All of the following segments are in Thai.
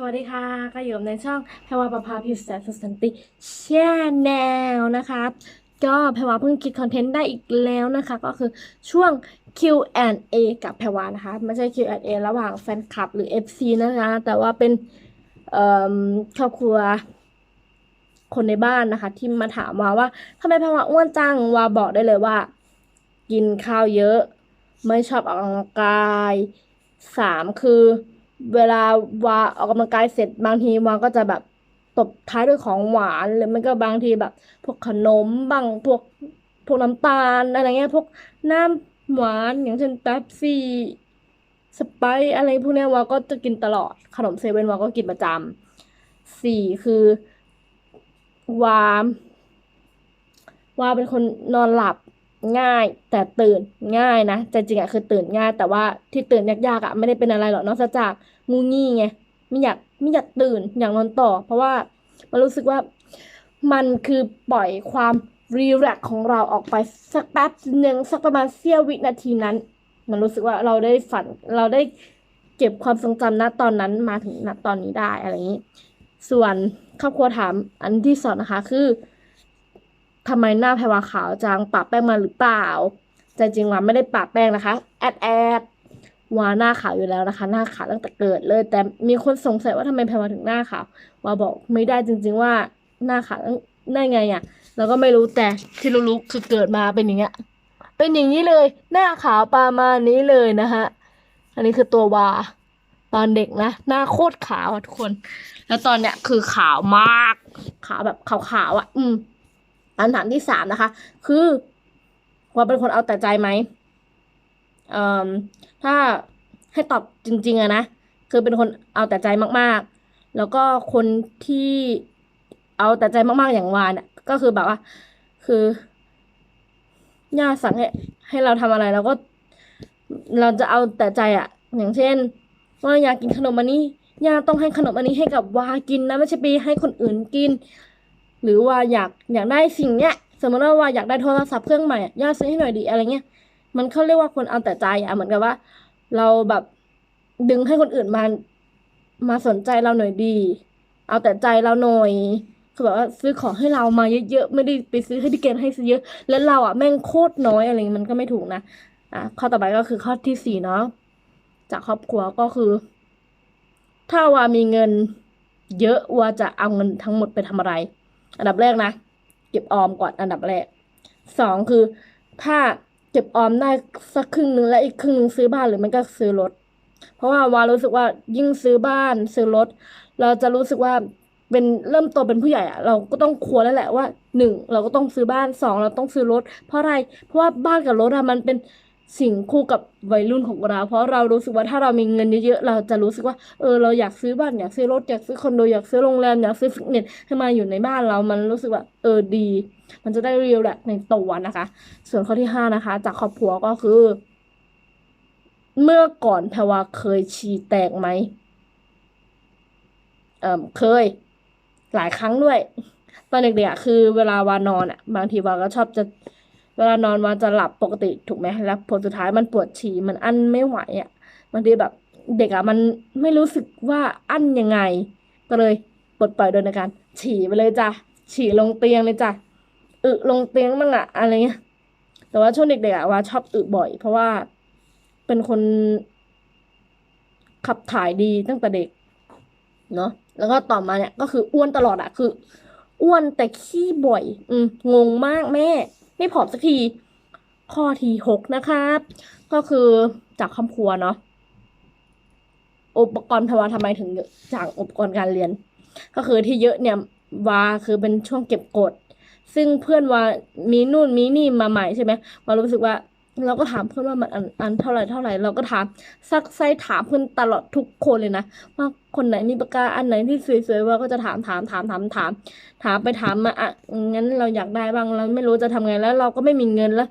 สวัสดีค่ะก็อยู่ในช่องแพรวาประภาพิวแสนสุสันติแชนแนลนะคะก็แพรวาเพิ่งคิดคอนเทนต์ได้อีกแล้วนะคะ ก็คือช่วง Q&A กับแพรวานะคะ ไม่ใช่ Q&A ระหว่างแฟนคลับหรือ FC นะคะ แต่ว่าเป็นครอบครัวคนในบ้านนะคะ ที่มาถามว่าว่าทำไมแพรวาอ้วนจังวาบอกได้เลยว่า กินข้าวเยอะ ไม่ชอบออกกำลังกายสามคือ เวลาวาออกกำลังกายเสร็จบางทีวาก็จะแบบตบท้ายด้วยของหวานหรือมันก็บางทีแบบ พวกขนมบ้างพวกพวกน้ำตาลอะไรเงี้ยพวกน้ำหวานอย่างเช่นเป๊ปซี่สไปซ์อะไรพวกเนี้ยวาก็จะกินตลอดขนมเซเว่นวาก็กินประจำสี่คือวาวาเป็นคนนอนหลับ ง่ายแต่ตื่นง่ายนะแต่จริงๆอะคือตื่นง่าย แต่ว่าที่ตื่นยากๆอะไม่ได้เป็นอะไรหรอกนอกจากงูงี้ไงไม่อยากไม่อยากตื่นอยากนอนต่อ เพราะว่ามันรู้สึกว่ามันคือปล่อยความรีแลกของเราออกไปสักแป๊บหนึ่งสักประมาณเสี้ยววินาทีนั้น มันรู้สึกว่าเราได้ฝันเราได้เก็บความทรงจำณตอนนั้นมาถึงณตอนนี้ได้อะไรอย่างนี้ ส่วนครอบครัวถามอันที่สองนะคะคือ ทำไมหน้าแพรวาขาวจังปะแป้งมาหรือเปล่าใจจริงว่าไม่ได้ปะแป้งนะคะแอดแอดวาหน้าขาวอยู่แล้วนะคะ หน้าขาวตั้งแต่เกิดเลย แต่มีคนสงสัยว่าทำไมแพรวาถึงหน้าขาววาบอกไม่ได้จริง ๆ ว่าหน้าขาวได้ไงอะเราก็ไม่รู้แต่ที่รู้ๆคือเกิดมาเป็นอย่างเงี้ยเป็นอย่างนี้เลย หน้าขาวประมาณนี้เลยนะฮะอันนี้คือตัววาตอนเด็กนะ หน้าโคตรขาวอะทุกคน แล้วตอนเนี้ยคือขาวมาก ขาวแบบขาวๆอะ อืม คำถามที่สามนะคะ คือว่าเป็นคนเอาแต่ใจไหมเอ่อถ้าให้ตอบจริงๆอะนะ คือเป็นคนเอาแต่ใจมากๆ แล้วก็คนที่เอาแต่ใจมากๆอย่างวานก็คือแบบว่า คือย่าสั่งให้ให้เราทำอะไรเราก็ เราจะเอาแต่ใจอะอย่างเช่น ว่าอยากกินขนมอันนี้ย่าต้องให้ขนมอันนี้ให้กับวากินนะไม่ใช่ไปให้คนอื่นกิน หรือว่าอยากอยากได้สิ่งเนี้ย สมมติว่าว่าอยากได้โทรศัพท์เครื่องใหม่อย่าซื้อให้หน่อยดีอะไรเงี้ย มันเขาเรียกว่าคนเอาแต่ใจอะเหมือนกับว่า เราแบบดึงให้คนอื่นมา มาสนใจเราหน่อยดี เอาแต่ใจเราหน่อยคือแบบว่าซื้อของให้เรามาเยอะๆไม่ได้ไปซื้อให้ดิเกนให้ซื้อเยอะ แล้วเราอะแม่งโคตรน้อยอะไรเงี้ยมันก็ไม่ถูกนะอะข้อต่อไปก็คือข้อที่สี่เนาะจากครอบครัวก็คือ ถ้าว่ามีเงิน เยอะว่าจะเอาเงินทั้งหมดไปทำอะไร อันดับแรกนะ เก็บออมก่อนอันดับแรกสองคือ ถ้าเก็บออมได้สักครึ่งหนึ่งแล้วอีกครึ่งหนึ่งซื้อบ้านหรือไม่ก็ซื้อรถ เพราะว่าวารู้สึกว่ายิ่งซื้อบ้านซื้อรถ เราจะรู้สึกว่าเป็นเริ่มโตเป็นผู้ใหญ่อะเราก็ต้องควรแล้วแหละว่าหนึ่งเราก็ต้องซื้อบ้านสองเราต้องซื้อรถ เพราะอะไรเพราะว่าบ้านกับรถอะมันเป็น สิ่งคู่กับวัยรุ่นของเรา เพราะเรารู้สึกว่าถ้าเรามีเงินเยอะๆเราจะรู้สึกว่าเออเราอยากซื้อบ้านอยากซื้อรถอยากซื้อคอนโดอยากซื้อโรงแรมอยากซื้อฟิตเนสให้มาอยู่ในบ้านเรา มันรู้สึกว่าเออดี มันจะได้เรียลแหละในตัวนะคะ ส่วนข้อที่ห้านะคะ จากครอบครัวก็คือ เมื่อก่อนแพรวาเคยฉี่แตกไหมเออเคย หลายครั้งด้วย ตอนเด็กๆคือเวลาวานอนอะ บางทีวาก็ชอบจะ เวลานอนวาจะหลับปกติถูกไหมแล้วผลสุดท้ายมันปวดฉี่มันอั้นไม่ไหวอะบางทีแบบเด็กอะมันไม่รู้สึกว่าอั้นยังไง ก็เลยปลดปล่อยโดยในการ ฉี่ไปเลยจ้ะฉี่ลงเตียงเลยจ้ะอึลงเตียงบ้างอะอะไรเงี้ยแต่ว่าช่วงเด็กๆอะวาชอบอึบ่อย เพราะว่าเป็นคนขับถ่ายดีตั้งแต่เด็ก เนาะแล้วก็ต่อมาเนี่ย ก็คืออ้วนตลอดอะคือ อ้วนแต่ขี้บ่อย อืมงงมากแม่ ไม่ผอมสักที ข้อที่หกนะครับ ก็คือจากครอบครัวเนาะอุปกรณ์ทวาทำไมถึงจากอุปกรณ์การเรียน ก็คือที่เยอะเนี่ยวาคือเป็นช่วงเก็บกด ซึ่งเพื่อนวามีนู่นมีนี่มาใหม่ใช่ไหมวารู้สึกว่า เราก็ถามเพื่อนว่ามันอันอันเท่าไหร่เท่าไหร่เราก็ถามซักไซถามเพื่อนตลอดทุกคนเลยนะว่าคนไหนมีปากกาอันไหนที่สวยๆว่าก็จะถามถามถามถามถาม ถามไปถามมาอะงั้นเราอยากได้บ้างเราไม่รู้จะทำไงแล้ว เราก็ไม่มีเงินแล้ว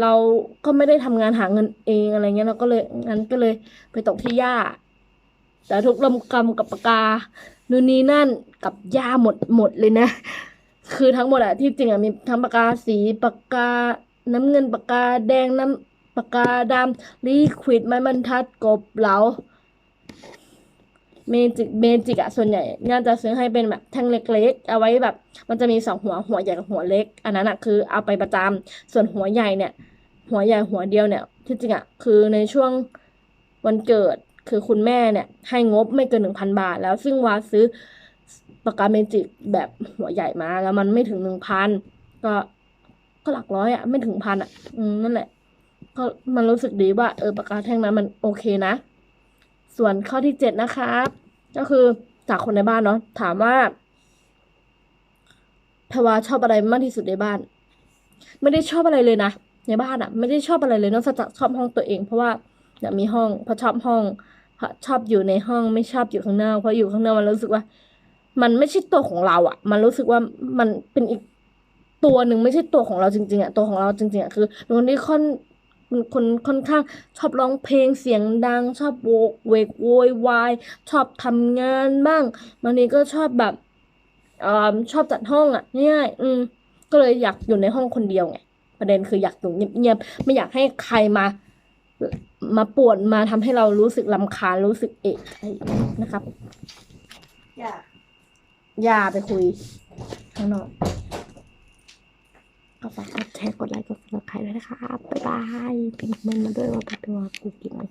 เราก็ไม่ได้ทำงานหาเงินเองอะไรเงี้ยเราก็เลยงั้นก็เลยไปตกที่ย่าแต่ทุกลำกำกับปากกานู่นนี่นั่นกับย่าหมดหมดเลยนะ คือทั้งหมดอะที่จริงอะมีทั้งปากกาสีปากกา น้ำเงินปากกาแดงน้ำปากกาดำลิควิดไม้บรรทัดกบเหลาเมจิกเมจิกอะส่วนใหญ่น่าจะซื้อให้เป็นแบบแท่งเล็ก ๆ เอาไว้แบบ มันจะมีสองหัวหัวใหญ่กับหัวเล็ก อันนั้นอะคือเอาไปประจำส่วนหัวใหญ่เนี่ย หัวใหญ่หัวเดียวเนี่ยที่จริงอะคือในช่วงวันเกิดคือคุณแม่เนี่ย ให้งบไม่เกินหนึ่งพันบาท แล้วซึ่งวาซื้อปากกาเมจิกแบบหัวใหญ่มาแล้วมันไม่ถึงหนึ่งพันก็ ก็หลักร้อยอะไม่ถึงพันอะอืมนั่นแหละ ก็มันรู้สึกดีว่า เออปากกาแท่งนั้นมันโอเคนะ ส่วนข้อที่เจ็ดนะครับ ก็คือจากคนในบ้านเนาะถามว่าแพรวาชอบอะไรมากที่สุดในบ้าน ไม่ได้ชอบอะไรเลยนะในบ้านอะไม่ได้ชอบอะไรเลยนอกจากชอบห้องตัวเอง เพราะว่าอยากมีห้องเพราะชอบห้องเพราะชอบอยู่ในห้องไม่ชอบอยู่ข้างนอกเพราะอยู่ข้างนอกมันรู้สึกว่า มันไม่ใช่ตัวของเราอะมันรู้สึกว่ามันเป็นอีก ตัวหนึ่งไม่ใช่ตัวของเราจริงๆอะตัวของเราจริงๆอะคือเป็นคนที่ค่อนเป็นคนค่อนข้างชอบร้องเพลงเสียงดัง ชอบโวกเวกโวยวาย ชอบทำงานบ้างบางทีก็ชอบแบบเอ่อชอบจัดห้องอะง่ายๆอืมก็เลยอยากอยู่ในห้องคนเดียวไงประเด็นคืออยากอยู่เงียบๆไม่อยากให้ใครมา มาป่วนมาทำให้เรารู้สึกรำคาญรู้สึกเอะใจนะครับ อย่าอย่าไปคุยข้างนอกก็ ฝากกดแชร์กดไลค์กดซับสไครต์ด้วยนะคะบ๊ายบายพิมพ์คอมเมนต์มาด้วยว่าเป็นตัวกูเก่งไหม